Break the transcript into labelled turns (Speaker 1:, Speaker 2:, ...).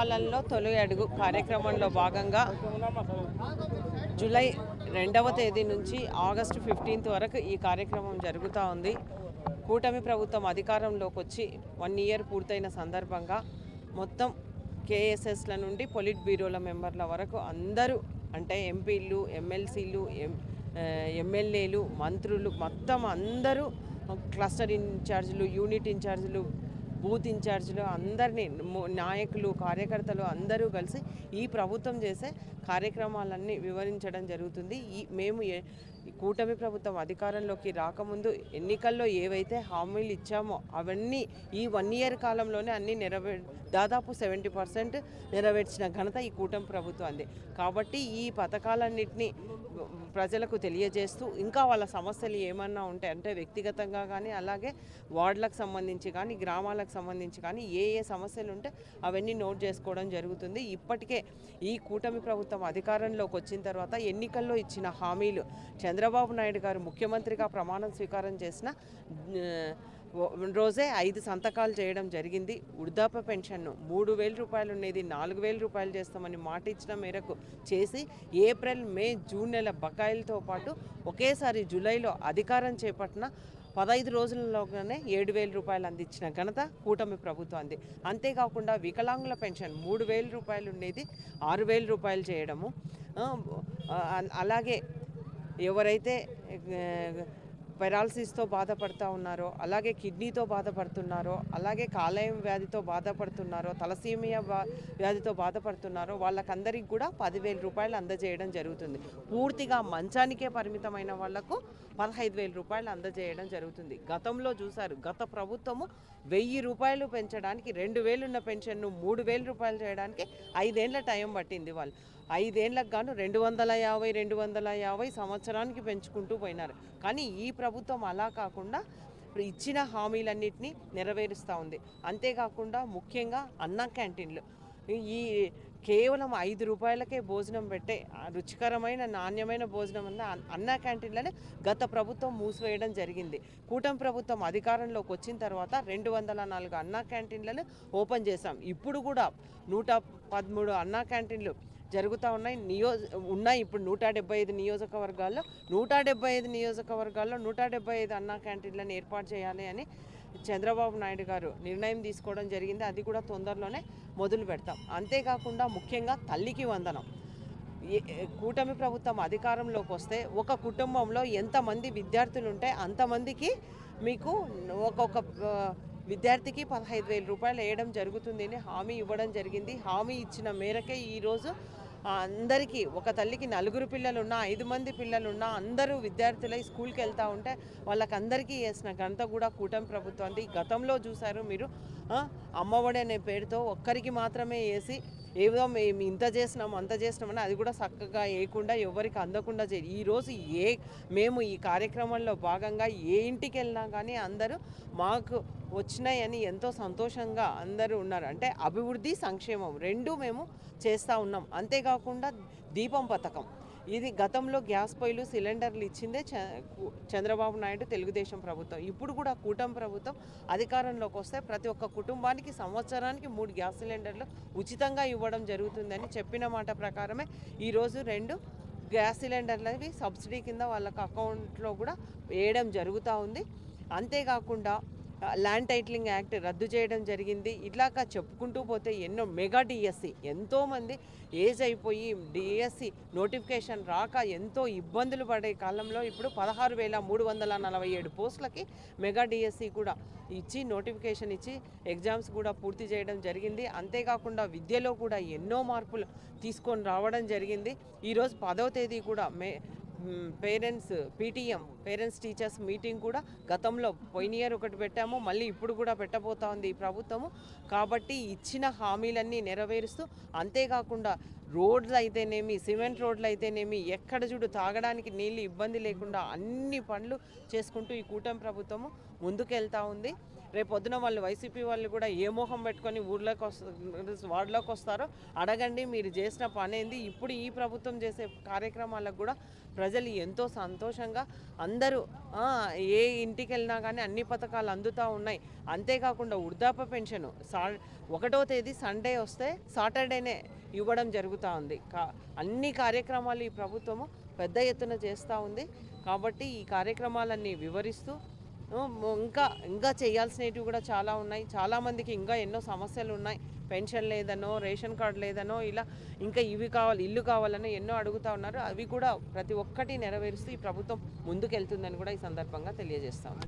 Speaker 1: పాలనలో తొలి అడుగు కార్యక్రమంలో భాగంగా జూలై రెండవ తేదీ నుంచి ఆగస్టు ఫిఫ్టీన్త్ వరకు ఈ కార్యక్రమం జరుగుతూ ఉంది. కూటమి ప్రభుత్వం అధికారంలోకి వచ్చి వన్ ఇయర్ పూర్తయిన సందర్భంగా మొత్తం కేఎస్ఎస్ల నుండి పొలిట్ బ్యూరోల మెంబర్ల వరకు అందరూ అంటే ఎంపీలు ఎమ్మెల్సీలు ఎం ఎమ్మెల్యేలు మంత్రులు మొత్తం అందరూ క్లస్టర్ ఇన్ఛార్జీలు యూనిట్ ఇన్ఛార్జీలు బూత్ ఇన్ఛార్జీలు అందరినీ నాయకులు కార్యకర్తలు అందరూ కలిసి ఈ ప్రభుత్వం చేసే కార్యక్రమాలన్నీ వివరించడం జరుగుతుంది. ఈ మేము ఈ కూటమి ప్రభుత్వం అధికారంలోకి రాకముందు ఎన్నికల్లో ఏవైతే హామీలు ఇచ్చామో అవన్నీ ఈ వన్ ఇయర్ కాలంలోనే అన్నీ నెరవే దాదాపు సెవెంటీ పర్సెంట్ నెరవేర్చిన ఘనత ఈ కూటమి ప్రభుత్వాన్ని కాబట్టి ఈ పథకాలన్నింటినీ ప్రజలకు తెలియజేస్తూ ఇంకా వాళ్ళ సమస్యలు ఏమన్నా ఉంటే అంటే వ్యక్తిగతంగా కానీ అలాగే వార్డులకు సంబంధించి కానీ గ్రామాలకు సంబంధించి కానీ ఏ ఏ సమస్యలు ఉంటే అవన్నీ నోట్ చేసుకోవడం జరుగుతుంది. ఇప్పటికే ఈ కూటమి ప్రభుత్వం అధికారంలోకి వచ్చిన తర్వాత ఎన్నికల్లో ఇచ్చిన హామీలు చంద్రబాబు నాయుడు గారు ముఖ్యమంత్రిగా ప్రమాణం స్వీకారం చేసిన రోజే ఐదు సంతకాలు చేయడం జరిగింది. వృద్ధాప్య పెన్షన్ను మూడు వేల రూపాయలు ఉండేది నాలుగు వేల రూపాయలు చేస్తామని మాట ఇచ్చిన మేరకు చేసి ఏప్రిల్ మే జూన్ నెల బకాయిలతో పాటు ఒకేసారి జూలైలో అధికారం చేపట్టిన పదహైదు రోజులలోగానే ఏడు వేల రూపాయలు అందించిన ఘనత కూటమి ప్రభుత్వాన్ని అంతేకాకుండా వికలాంగుల పెన్షన్ మూడు వేల రూపాయలు ఉండేది ఆరు వేల రూపాయలు చేయడము అలాగే ఎవరైతే పెరాలసిస్తో బాధపడుతూ ఉన్నారో అలాగే కిడ్నీతో బాధపడుతున్నారో అలాగే కాలేయం వ్యాధితో బాధపడుతున్నారో తలసీమియా వ్యాధితో బాధపడుతున్నారో వాళ్ళకందరికి కూడా పదివేల రూపాయలు అందజేయడం జరుగుతుంది. పూర్తిగా మంచానికే పరిమితమైన వాళ్ళకు పదహైదు వేల రూపాయలు అందజేయడం జరుగుతుంది. గతంలో చూశారు గత ప్రభుత్వము వెయ్యి రూపాయలు పెంచడానికి రెండు వేలున్న పెన్షన్ను మూడు వేల రూపాయలు చేయడానికి ఐదేళ్ళ టైం పట్టింది వాళ్ళు. ఐదేళ్ళకు గాను రెండు వందల యాభై రెండు వందల యాభై సంవత్సరానికి పెంచుకుంటూ పోయినారు. కానీ ఈ ప్రభుత్వం అలా కాకుండా ఇచ్చిన హామీలన్నింటినీ నెరవేరుస్తూ ఉంది. అంతేకాకుండా ముఖ్యంగా అన్న క్యాంటీన్లు. ఈ కేవలం ఐదు రూపాయలకే భోజనం పెట్టే రుచికరమైన నాణ్యమైన భోజనం అన్న అన్న క్యాంటీన్లని గత ప్రభుత్వం మూసివేయడం జరిగింది. కూటమి ప్రభుత్వం అధికారంలోకి వచ్చిన తర్వాత రెండు వందల నాలుగు అన్న క్యాంటీన్లను ఓపెన్ చేశాం. ఇప్పుడు కూడా నూట పదమూడు అన్న క్యాంటీన్లు జరుగుతూ ఉన్నాయి. నియో ఉన్నాయి. ఇప్పుడు నూట డెబ్బై ఐదు నియోజకవర్గాల్లో నూట డెబ్బై ఐదు నియోజకవర్గాల్లో నూట డెబ్బై ఐదు అన్నా క్యాంటీన్లను ఏర్పాటు చేయాలి అని చంద్రబాబు నాయుడు గారు నిర్ణయం తీసుకోవడం జరిగింది. అది కూడా తొందరలోనే మొదలు పెడతాం. అంతేకాకుండా ముఖ్యంగా తల్లికి వందనం. ఏ- కూటమి ప్రభుత్వం అధికారంలోకి వస్తే ఒక కుటుంబంలో ఎంతమంది విద్యార్థులు ఉంటే అంతమందికి మీకు ఒక్కొక్క విద్యార్థికి పదహైదు వేల రూపాయలు వేయడం జరుగుతుంది అని హామీ ఇవ్వడం జరిగింది. హామీ ఇచ్చిన మేరకే ఈరోజు అందరికీ ఒక తల్లికి నలుగురు పిల్లలు ఉన్నా ఐదు మంది పిల్లలు ఉన్నా అందరూ విద్యార్థులై స్కూల్కి వెళ్తూ ఉంటే వాళ్ళకందరికీ వేసిన ఘనత కూడా కూటమి ప్రభుత్వానికి గతంలో చూశారు మీరు అమ్మఒడి అనే పేరుతో ఒక్కరికి మాత్రమే వేసి ఏదో మేము ఇంత చేసినాము అంత చేసినామని అది కూడా చక్కగా వేయకుండా ఎవరికి అందకుండా చే ఈరోజు ఏ మేము ఈ కార్యక్రమంలో భాగంగా ఏ ఇంటికి వెళ్ళినా కానీ అందరూ మాకు వచ్చినాయని ఎంతో సంతోషంగా అందరూ ఉన్నారు. అంటే అభివృద్ధి సంక్షేమం రెండు మేము చేస్తూ ఉన్నాం. అంతేకాకుండా దీపం పథకం. ఇది గతంలో గ్యాస్ పొయ్యిలు సిలిండర్లు ఇచ్చిందే చంద్రబాబు నాయుడు తెలుగుదేశం ప్రభుత్వం. ఇప్పుడు కూడా కూటమి ప్రభుత్వం అధికారంలోకి వస్తే ప్రతి ఒక్క కుటుంబానికి సంవత్సరానికి మూడు గ్యాస్ సిలిండర్లు ఉచితంగా ఇవ్వడం జరుగుతుందని చెప్పిన మాట ప్రకారమే ఈరోజు రెండు గ్యాస్ సిలిండర్లవి సబ్సిడీ కింద వాళ్ళకి అకౌంట్లో కూడా వేయడం జరుగుతూ ఉంది. అంతేకాకుండా ల్యాండ్ టైటిలింగ్ యాక్ట్ రద్దు చేయడం జరిగింది. ఇట్లాగా చెప్పుకుంటూ పోతే ఎన్నో మెగా డిఎస్సి ఎంతోమంది ఏజ్ అయిపోయి డిఎస్సి నోటిఫికేషన్ రాక ఎంతో ఇబ్బందులు పడే కాలంలో ఇప్పుడు పదహారు వేల మూడు వందల నలభై ఏడు పోస్టులకి మెగా డిఎస్సి కూడా ఇచ్చి నోటిఫికేషన్ ఇచ్చి ఎగ్జామ్స్ కూడా పూర్తి చేయడం జరిగింది. అంతేకాకుండా విద్యలో కూడా ఎన్నో మార్పులు తీసుకొని రావడం జరిగింది. ఈరోజు పదవ తేదీ కూడా May parents PTM parents teachers meeting కూడా గతంలో పోయిన ఇయర్ ఒకటి పెట్టాము మళ్ళీ ఇప్పుడు కూడా పెట్టబోతా ఉంది ఈ ప్రభుత్వము. కాబట్టి ఇచ్చిన హామీలన్నీ నెరవేరుస్తూ అంతేకాకుండా రోడ్లు అయితేనేమి సిమెంట్ రోడ్లు అయితేనేమి ఎక్కడ చూడు తాగడానికి నీళ్ళు ఇబ్బంది లేకుండా అన్ని పనులు చేసుకుంటూ ఈ కూటమి ప్రభుత్వము ముందుకెళ్తా ఉంది. రేపు పొద్దున వాళ్ళు వైసీపీ వాళ్ళు కూడా ఏ మోహం పెట్టుకొని ఊర్లోకి వస్త వార్డులోకి వస్తారో అడగండి మీరు చేసిన పని ఏంది ఇప్పుడు ఈ ప్రభుత్వం చేసే కార్యక్రమాలకు కూడా ప్రజలు ఎంతో సంతోషంగా అందరూ ఏ ఇంటికి వెళ్ళినా కానీ అన్ని పథకాలు అందుతూ ఉన్నాయి. అంతేకాకుండా వృద్ధాప్య పెన్షన్ సా ఒకటో తేదీ సండే వస్తే సాటర్డేనే ఇవ్వడం జరుగుతూ ఉంది. కా అన్ని కార్యక్రమాలు ఈ ప్రభుత్వము పెద్ద ఎత్తున చేస్తూ ఉంది. కాబట్టి ఈ కార్యక్రమాలన్నీ వివరిస్తూ ఇంకా ఇంకా చేయాల్సినవి కూడా చాలా ఉన్నాయి. చాలామందికి ఇంకా ఎన్నో సమస్యలు ఉన్నాయి. పెన్షన్ లేదనో రేషన్ కార్డు లేదనో ఇలా ఇంకా ఇవి కావాలి ఇల్లు కావాలనో ఎన్నో అడుగుతా ఉన్నారు. అవి కూడా ప్రతి ఒక్కటి నెరవేరుస్తూ ఈ ప్రభుత్వం ముందుకెళ్తుందని కూడా ఈ సందర్భంగా తెలియజేస్తాం